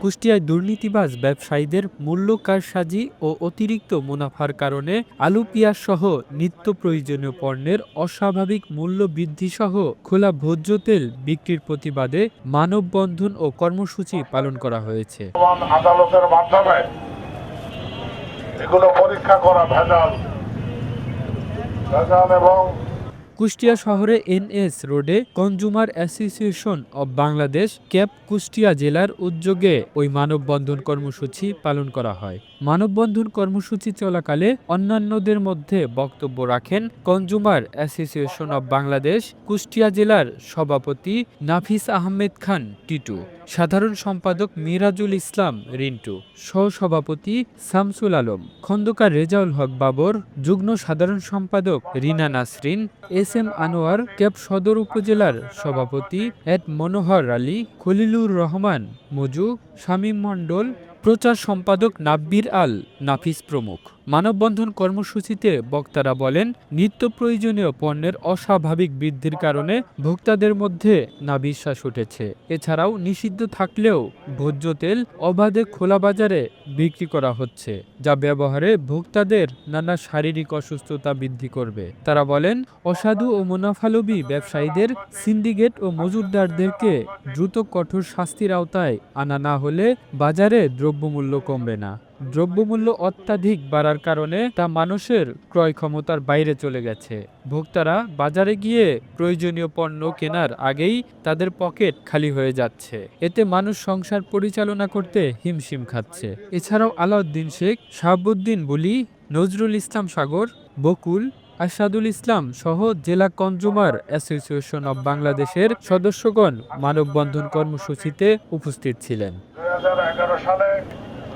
কুষ্টিয়ায় দুর্নীতিবাজ ব্যবসায়ীদের মূল্য কারসাজি ও অতিরিক্ত মুনাফার কারণে আলু পেঁয়াজ সহ নিত্য প্রয়োজনীয় পণ্যের অস্বাভাবিক মূল্য বৃদ্ধি সহ খোলা ভোজ্য তেল বিক্রির প্রতিবাদে মানববন্ধন ও কর্মসূচি পালন করা হয়েছে। আদালতের মাধ্যমে এগুলো পরীক্ষা করা ভেজাল। ভেজাল এবং কুষ্টিয়া শহরে এনএস রোডে consumer association of Bangladesh, CAB Kushtia জেলার উদ্যোগে ওই মানববন্ধন কর্মসূচি পালন করা হয়। মানববন্ধন কর্মসূচি চলাকালে অন্যান্যদের মধ্যে বক্তব্য রাখেন consumer association of Bangladesh, Kushtia জেলার সভাপতি নাফিস আহমেদ খান টিটু, সাধারণ সম্পাদক মিরাজুল ইসলাম রিন্টু, সহসভাপতি শামসুল আলম, খন্দকার রেজাউল হক বাবর, যুগ্ম সাধারণ সম্পাদক Rina Nasrin, S M Anwar CAB সদর উপজেলার সভাপতি এড মনোহর আলী, খলিলুর রহমান, মজু, শামীম মণ্ডল, প্রচার সম্পাদক নাব্বির আল, নাফিস প্রমুখ। মানববন্ধন কর্মসূচিতে বক্তারা বলেন, নিত্য প্রয়োজনীয় পণ্যের অস্বাভাবিক বৃদ্ধির কারণে ভোক্তাদের মধ্যে নাবিশ্বাস উঠেছে। এছাড়াও নিষিদ্ধ থাকলেও ভোজ্য তেল অবাধে খোলা বাজারে বিক্রি করা হচ্ছে, যা ব্যবহারে ভোক্তাদের নানা শারীরিক অসুস্থতা বৃদ্ধি করবে। তারা বলেন, অসাধু ও মুনাফালোভী ব্যবসায়ীদের, সিন্ডিকেট ও মজুরদারদেরকে দ্রুত কঠোর শাস্তির আওতায় আনা না হলে বাজারে দ্রব্যমূল্য কমবে না। দ্রব্যমূল্য অত্যাধিক বাড়ার কারণে তা মানুষের ক্রয় ক্ষমতার বাইরে চলে গেছে। ভোক্তারা বাজারে গিয়ে প্রয়োজনীয় পণ্য কেনার আগেই তাদের পকেট খালি হয়ে যাচ্ছে। এতে মানুষ সংসার পরিচালনা করতে হিমশিম খাচ্ছে। এছাড়াও আলাউদ্দিন শেখ, শাহাবুদ্দিন বলি, নজরুল ইসলাম সাগর, বকুল আসাদুল ইসলাম সহ জেলা কনজুমার অ্যাসোসিয়েশন অব বাংলাদেশের সদস্যগণ মানববন্ধন কর্মসূচিতে উপস্থিত ছিলেন।